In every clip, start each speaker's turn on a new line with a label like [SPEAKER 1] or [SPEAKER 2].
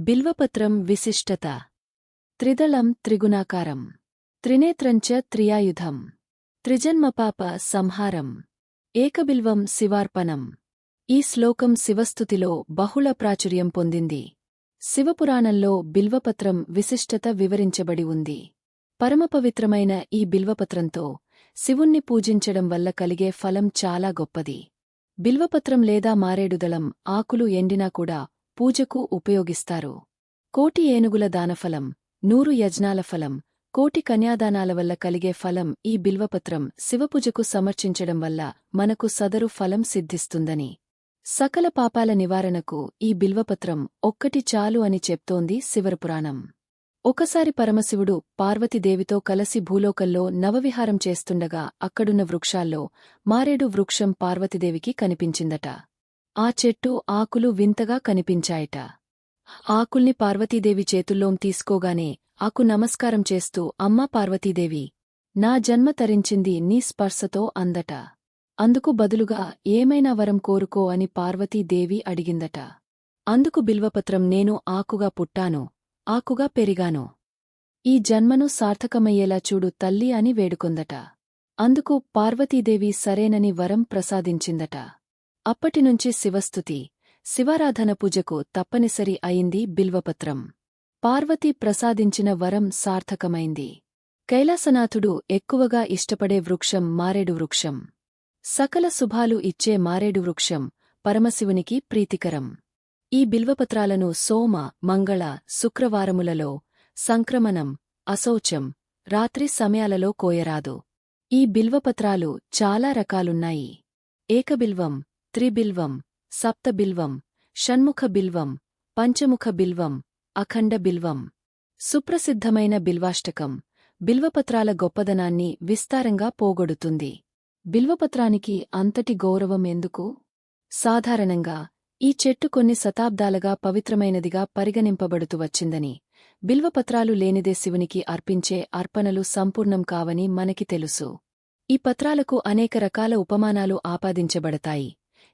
[SPEAKER 1] బిల్వపత్రం విశిష్టత. త్రిదళం త్రిగుణాకారం. త్రినేత్రంచ త్రియాయుధం. త్రిజన్మపాప సంహారం. ఏకబిల్వం శివార్పణం. ఈ శ్లోకం శివస్థుతిలో బహుళ ప్రాచుర్యం పొందింది. శివపురాణంలో బిల్వపత్రం విశిష్టత వివరించబడి ఉంది. పరమపవిత్రమైన ఈ బిల్వపత్రంతో శివుణ్ణి పూజించడం వల్ల కలిగే ఫలం చాలా గొప్పది. బిల్వపత్రం లేదా మారేడుదళం ఆకులు ఎండినా కూడా పూజకు ఉపయోగిస్తారు. కోటి ఏనుగుల దానఫలం నూరు యజ్ఞాల ఫలం కోటి కన్యాదానాల వల్ల కలిగే ఫలం ఈ బిల్వపత్రం శివపూజకు సమర్చించడం వల్ల మనకు సదరు ఫలం సిద్ధిస్తుందని. సకల పాపాల నివారణకు ఈ బిల్వపత్రం ఒక్కటి చాలు అని చెప్తోంది శివరపురాణం ఒకసారి పరమశివుడు పార్వతీదేవితో కలసి భూలోకంలో నవవిహారం చేస్తుండగా అక్కడున్న వృక్షాల్లో మారేడు వృక్షం పార్వతీదేవికి కనిపించిందట. ఆ చెట్టు ఆకులు వింతగా కనిపించాయట. ఆకుల్ని పార్వతీదేవి చేతుల్లోం తీసుకోగానే ఆకు నమస్కారం చేస్తూ అమ్మా పార్వతీదేవి నా జన్మ తరించింది నీ స్పర్శతో అందట. అందుకు బదులుగా ఏమైనా వరం కోరుకో అని పార్వతీదేవి అడిగిందట. అందుకు బిల్వపత్రం నేను ఆకుగా పుట్టాను ఆకుగా పెరిగాను. ఈ జన్మను సార్థకమయ్యేలా చూడు తల్లి అని వేడుకొందట. అందుకు పార్వతీదేవి సరేనని వరం ప్రసాదించిందట. అప్పటినుంచి శివస్థుతి శివారాధన పూజకు తప్పనిసరి అయింది బిల్వపత్రం. పార్వతి ప్రసాదించిన వరం సార్థకమైంది. కైలాసనాథుడు ఎక్కువగా ఇష్టపడే వృక్షం మారేడు వృక్షం. సకల శుభాలు ఇచ్చే మారేడు వృక్షం పరమశివునికి ప్రీతికరం. ఈ బిల్వపత్రాలను సోమ మంగళ శుక్రవారములలో సంక్రమణం అశౌచం రాత్రి సమయాలలో కోయరాదు. ఈ బిల్వపత్రాలు చాలా రకాలున్నాయి. ఏకబిల్వం త్రిబిల్వం సప్తబిల్వం షణ్ముఖ బిల్వం పంచముఖ బిల్వం అఖండ బిల్వం సుప్రసిద్ధమైన బిల్వాష్టకం బిల్వపత్రాల గొప్పదనాన్ని విస్తారంగా పోగొడుతుంది. బిల్వపత్రానికి అంతటి గౌరవం ఎందుకు? సాధారణంగా ఈ చెట్టు కొన్ని శతాబ్దాలుగా పవిత్రమైనదిగా పరిగణింపబడుతూ వచ్చిందని బిల్వపత్రాలు లేనిదే శివునికి అర్పించే అర్పణలు సంపూర్ణం కావని మనకి తెలుసు. ఈ పత్రాలకు అనేక రకాల ఉపమానాలు ఆపాదించబడతాయి.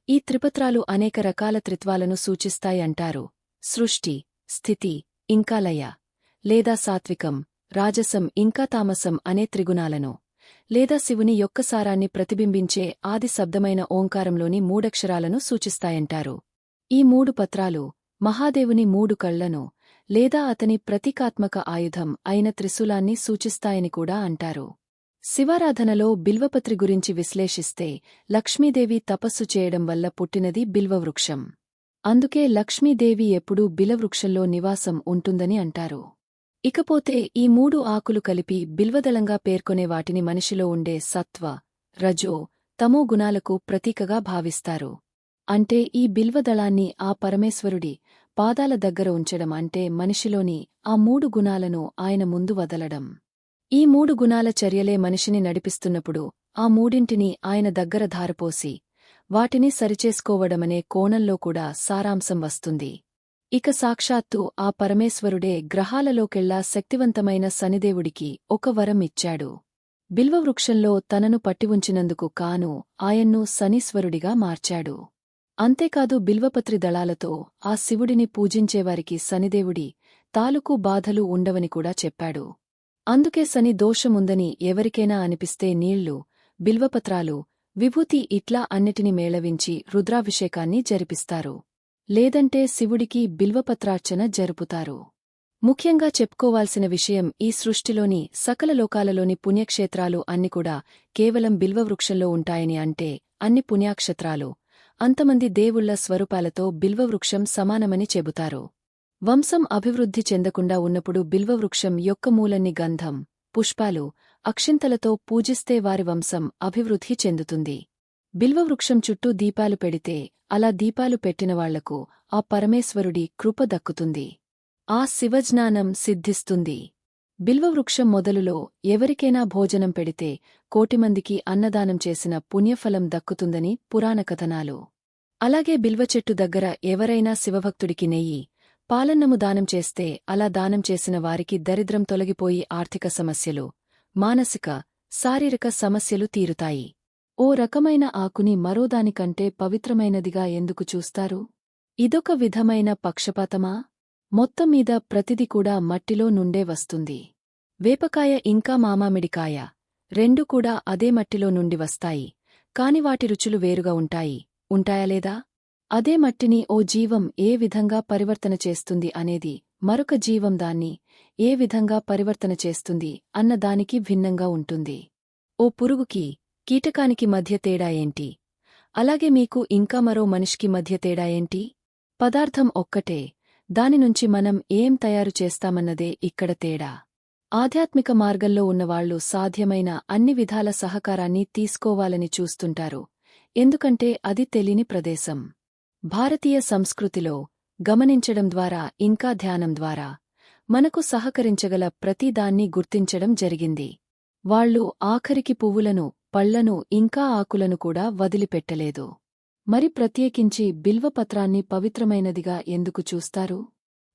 [SPEAKER 1] ఈ త్రిపత్రాలు అనేక రకాల త్రిత్వాలను సూచిస్తాయంటారు సృష్టి స్థితి ఇంకా లయ లేదా సాత్వికం రాజసం ఇంకా తామసం అనే త్రిగుణాలను లేదా శివుని యొక్క సారాన్ని ప్రతిబింబించే ఆది శబ్దమైన ఓంకారంలోని మూడక్షరాలను సూచిస్తాయంటారు. ఈ మూడు పత్రాలు మహాదేవుని మూడు కళ్ళను లేదా అతని ప్రతీకాత్మక ఆయుధం అయిన త్రిశూలాన్ని సూచిస్తాయని కూడా అంటారు. శివారాధనలో బిల్వపత్రి గురించి విశ్లేషిస్తే లక్ష్మీదేవి తపస్సు చేయడం వల్ల పుట్టినది బిల్వవృక్షం. అందుకే లక్ష్మీదేవి ఎప్పుడూ బిలవృక్షంలో నివాసం ఉంటుందని అంటారు. ఇకపోతే ఈ మూడు ఆకులు కలిపి బిల్వదళంగా పేర్కొనే వాటిని మనిషిలో ఉండే సత్వ రజో తమో గుణాలకు ప్రతీకగా భావిస్తారు. అంటే ఈ బిల్వదళాన్ని ఆ పరమేశ్వరుడి పాదాల దగ్గర ఉంచడం అంటే మనిషిలోని ఆ మూడు గుణాలను ఆయన ముందు వదలడం. ఈ మూడు గుణాల చర్యలే మనిషిని నడిపిస్తున్నప్పుడు ఆ మూడింటిని ఆయన దగ్గర ధారపోసి వాటిని సరిచేసుకోవడమనే కోణంలో కూడా సారాంశం వస్తుంది. ఇక సాక్షాత్తు ఆ పరమేశ్వరుడే గ్రహాలలోకెళ్ళా శక్తివంతమైన శనిదేవుడికి ఒక వరం ఇచ్చాడు. బిల్వవృక్షంలో తనను పట్టివుంచినందుకు కాను ఆయన్ను శనీశ్వరుడిగా మార్చాడు. అంతేకాదు బిల్వపత్రి దళాలతో ఆ శివుడిని పూజించేవారికి శనిదేవుడి తాలూకు బాధలు ఉండవని కూడా చెప్పాడు. అందుకే సని దోషముందని ఎవరికైనా అనిపిస్తే నీళ్ళు బిల్వపత్రాలు విభూతి ఇట్లా అన్నిటిని మేళవించి రుద్రాభిషేకాన్ని జరిపిస్తారు. లేదంటే శివుడికి బిల్వపత్రార్చన జరుపుతారు. ముఖ్యంగా చెప్పుకోవాల్సిన విషయం ఈ సృష్టిలోని సకల లోకాలలోని పుణ్యక్షేత్రాలు అన్ని కూడా కేవలం బిల్వవృక్షంలో ఉంటాయని అంటే అన్ని పుణ్యాక్షత్రాలు అంతమంది దేవుళ్ళ స్వరూపాలతో బిల్వవృక్షం సమానమని చెబుతారు. వంశం అభివృద్ధి చెందకుండా ఉన్నప్పుడు బిల్వవృక్షం యొక్క మూలన్ని గంధం పుష్పాలు అక్షింతలతో పూజిస్తే వారి వంశం అభివృద్ధి చెందుతుంది. బిల్వవృక్షం చుట్టూ దీపాలు పెడితే అలా దీపాలు పెట్టినవాళ్ళకు ఆ పరమేశ్వరుడి కృప దక్కుతుంది. ఆ శివజ్ఞానం సిద్ధిస్తుంది. బిల్వవృక్షం మొదలులో ఎవరికైనా భోజనం పెడితే కోటిమందికి అన్నదానం చేసిన పుణ్యఫలం దక్కుతుందని పురాణ కథనాలు అలాగే బిల్వచెట్టు దగ్గర ఎవరైనా శివభక్తుడికి నెయ్యి పాలన్నము దానం చేస్తే అలా దానం చేసిన వారికి దరిద్రం తొలగిపోయి ఆర్థిక సమస్యలు మానసిక శారీరక సమస్యలు తీరుతాయి. ఓ రకమైన ఆకుని మరోదానికంటే పవిత్రమైనదిగా ఎందుకు చూస్తారు? ఇదొక విధమైన పక్షపాతమా? మొత్తం మీద ప్రతిది కూడా మట్టిలో నుండే వస్తుంది. వేపకాయ ఇంకా మామామిడికాయ రెండు కూడా అదే మట్టిలో నుండి వస్తాయి. కాని వాటి రుచులు వేరుగా ఉంటాయి. ఉంటాయా లేదా? అదే మట్టిని ఓ జీవం ఏ విధంగా పరివర్తన చేస్తుంది అనేది మరొక జీవం దాన్ని ఏ విధంగా పరివర్తన చేస్తుంది అన్న దానికి భిన్నంగా ఉంటుంది. ఓ పురుగుకి కీటకానికి మధ్య తేడా ఏంటి? అలాగే మీకు ఇంకా మరో మనిషికి మధ్య తేడా ఏంటి? పదార్థం ఒక్కటే దానినుంచి మనం ఏం తయారు చేస్తామన్నదే ఇక్కడ తేడా. ఆధ్యాత్మిక మార్గంలో ఉన్నవాళ్ళు సాధ్యమైన అన్ని విధాల సహకారాన్ని తీసుకోవాలని చూస్తుంటారు ఎందుకంటే అది తెలియని ప్రదేశం. భారతీయ సంస్కృతిలో గమనించడం ద్వారా ఇంకా ధ్యానం ద్వారా మనకు సహకరించగల ప్రతిదాన్ని గుర్తించడం జరిగింది. వాళ్ళు ఆఖరికి పువ్వులను పళ్ళను ఇంకా ఆకులను కూడా వదిలిపెట్టలేదు. మరి ప్రత్యేకించి బిల్వపత్రాన్ని పవిత్రమైనదిగా ఎందుకు చూస్తారు?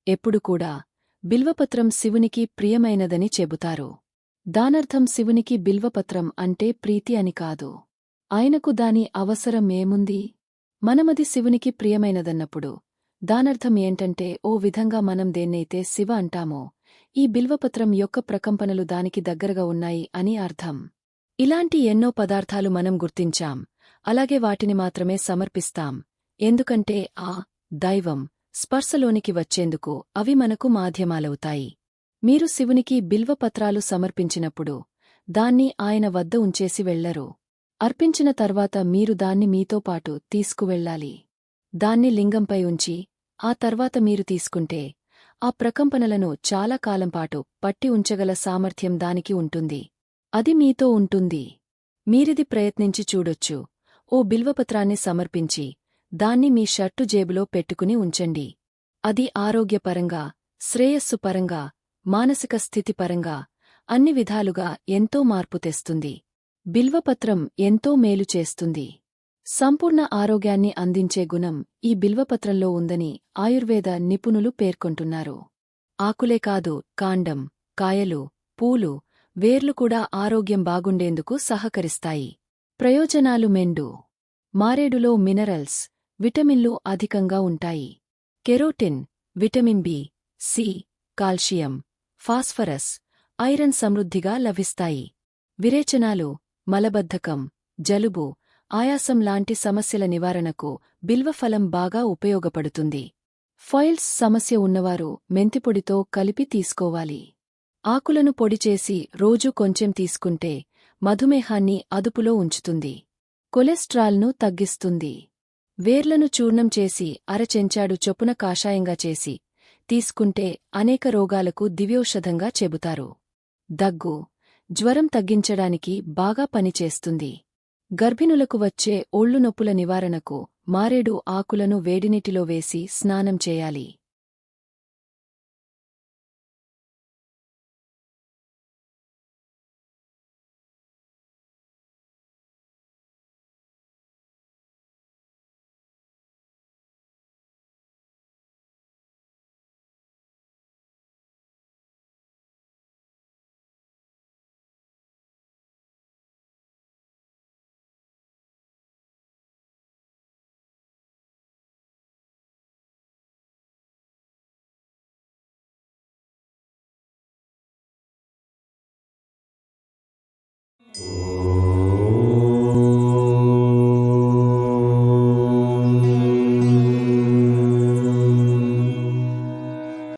[SPEAKER 1] ఎప్పుడు కూడా బిల్వపత్రం శివునికి ప్రియమైనదని చెబుతారు. దానర్థం శివునికి బిల్వపత్రం అంటే ప్రీతి అని కాదు. ఆయనకు దాని అవసరం ఏముంది మనమది శివునికి ప్రియమైనదన్నప్పుడు దానర్థం ఏంటంటే ఓ విధంగా మనం దేన్నైతే శివ అంటామో ఈ బిల్వపత్రం యొక్క ప్రకంపనలు దానికి దగ్గరగా ఉన్నాయి అని అర్థం. ఇలాంటి ఎన్నో పదార్థాలు మనం గుర్తించాం అలాగే వాటిని మాత్రమే సమర్పిస్తాం. ఎందుకంటే ఆ దైవం స్పర్శలోనికి వచ్చేందుకు అవి మనకు మాధ్యమాలవుతాయి. మీరు శివునికి బిల్వపత్రాలు సమర్పించినప్పుడు దాన్ని ఆయన వద్ద ఉంచేసి వెళ్ళరు అర్పించిన తర్వాత మీరు దాన్ని మీతో పాటు తీసుకువెళ్ళాలి. దాన్ని లింగంపై ఉంచి ఆ తర్వాత మీరు తీసుకుంటే ఆ ప్రకంపనలను చాలా కాలంపాటు పట్టి ఉంచగల సామర్థ్యం దానికి ఉంటుంది. అది మీతో ఉంటుంది. మీరిది ప్రయత్నించి చూడొచ్చు. ఓ బిల్వపత్రాన్ని సమర్పించి దాన్ని మీ షర్టు జేబులో పెట్టుకుని ఉంచండి. అది ఆరోగ్యపరంగా శ్రేయస్సుపరంగా మానసిక స్థితిపరంగా అన్ని విధాలుగా ఎంతో మార్పు తెస్తుంది. బిల్వపత్రం ఎంతో మేలు చేస్తుంది. సంపూర్ణ ఆరోగ్యాన్ని అందించే గుణం ఈ బిల్వపత్రంలో ఉందని ఆయుర్వేద నిపుణులు పేర్కొంటున్నారు. ఆకులే కాదు కాండం కాయలు పూలు వేర్లు కూడా ఆరోగ్యం బాగుండేందుకు సహకరిస్తాయి. ప్రయోజనాలు మెండు. మారేడులో మినరల్స్ విటమిన్లు అధికంగా ఉంటాయి. Carotene vitamin B C calcium phosphorus iron సమృద్ధిగా లభిస్తాయి. విరేచనాలు మలబద్ధకం జలుబు ఆయాసం లాంటి సమస్యల నివారణకు బిల్వఫలం బాగా ఉపయోగపడుతుంది. ఫైల్స్ సమస్య ఉన్నవారు మెంతిపొడితో కలిపి తీసుకోవాలి. ఆకులను పొడిచేసి రోజూ కొంచెం తీసుకుంటే మధుమేహాన్ని అదుపులో ఉంచుతుంది. కొలెస్ట్రాల్ను తగ్గిస్తుంది. వేర్లను చూర్ణం చేసి అరచెంచాడు చొప్పున కాషాయంగా చేసి తీసుకుంటే అనేక రోగాలకు దివ్యౌషధంగా చెబుతారు. దగ్గు జ్వరం తగ్గించడానికి బాగా పనిచేస్తుంది. గర్భిణులకు వచ్చే ఒళ్ళు నొప్పుల నివారణకు మారేడు ఆకులను వేడినీటిలో వేసి స్నానం చేయాలి.